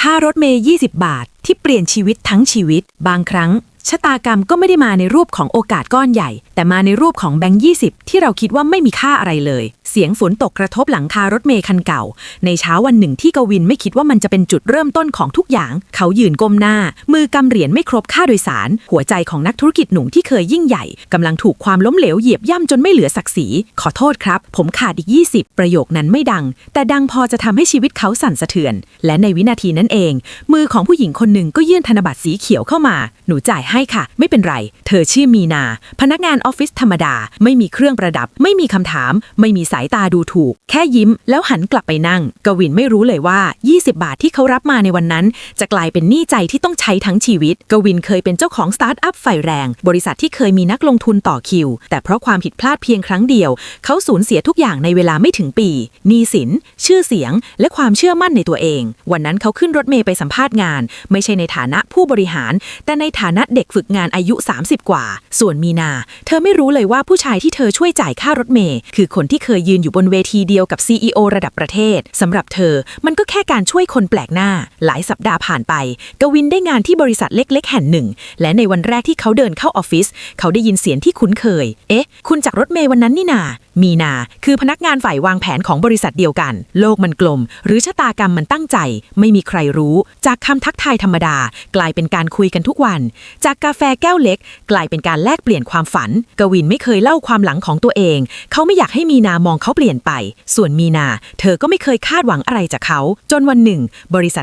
ค่ารถเมย์20 บาทที่เปลี่ยนชีวิตทั้งชีวิต บางครั้ง ชะตากรรมก็ไม่ได้มาในรูปของโอกาสก้อนใหญ่ แต่มาในรูปของแบงค์20ที่เราคิดว่าไม่มีค่าอะไรเลย เสียงฝนตกกระทบหลังคารถเมย์คันเก่า ในเช้าวันหนึ่งที่กวินไม่คิดว่ามันจะเป็นจุดเริ่มต้นของทุกอย่าง เขายืนก้มหน้า มือกำเหรียญไม่ครบค่าโดยสาร หัวใจของนักธุรกิจหนุ่มที่เคยยิ่งใหญ่กำลังถูกความล้มเหลวเหยียบย่ำจนไม่เหลือศักดิ์ศรีขอโทษครับ ผมขาดอีก 20 ประโยคนั้นไม่ดัง แต่ดังพอจะทำให้ชีวิตเขาสั่นสะเทือน และในวินาทีนั้นเอง มือของผู้หญิงคนหนึ่งก็ยื่นธนบัตรสีเขียวเข้ามา หนูจ่ายให้ค่ะ ไม่เป็นไร เธอชื่อมีนา พนักงานออฟฟิศธรรมดา ไม่มีเครื่องประดับ ไม่มีคำถาม ไม่มีสายตาดูถูก แค่ยิ้ม แล้วหันกลับไปนั่ง กวินไม่รู้เลยว่า 20 บาทที่เขารับมาในวันนั้น จะกลายเป็นหนี้ใจที่ต้องใช้ทั้งชีวิต กวินเคยเป็นเจ้าของสตาร์ทอัพไฟแรง บริษัทที่เคยมีนักลงทุนต่อคิว แต่เพราะความผิดพลาดเพียงครั้งเดียว เขาสูญเสียทุกอย่างในเวลาไม่ถึงปีหนี้สิน ชื่อเสียง และความเชื่อมั่นในตัวเอง วันนั้นเขาขึ้นรถเมย์ไปสัมภาษณ์งาน ไม่ใช่ในฐานะผู้บริหาร แต่ในฐานะเด็กด็กฝึกงานอายุ 30 กว่า ส่วนมีนา เธอไม่รู้เลยว่าผู้ชายที่เธอช่วยจ่ายค่ารถเมย์คือคนที่เคยยืนอยู่บนเวทีเดียวกับ CEO ระดับประเทศสำหรับเธอ มันก็แค่การช่วยคนแปลกหน้า หลายสัปดาห์ผ่านไป กวินได้งานที่บริษัทเล็ก ๆ แห่งหนึ่ง และในวันแรกที่เขาเดินเข้าออฟฟิศเขาได้ยินเสียงที่คุ้นเคย เอ๊ะ คุณจากรถเมย์วันนั้นนี่นา มีนา คือพนักงานฝ่ายวางแผนของบริษัทเดียวกัน โลกมันกลม หรือชะตากรรมมันตั้งใจ ไม่มีใครรู้ จากคำทักทายธรรมดา กลายเป็นการคุยกันทุกวัน จากกาแฟแก้วเล็ก กลายเป็นการแลกเปลี่ยนความฝัน กวินไม่เคยเล่าความหลังของตัวเอง เขาไม่อยากให้มีนามองเขาเปลี่ยนไป ส่วนมีนา เธอก็ไม่เคยคาดหวังอะไรจากเขา จนวันหนึ่ง บริษัท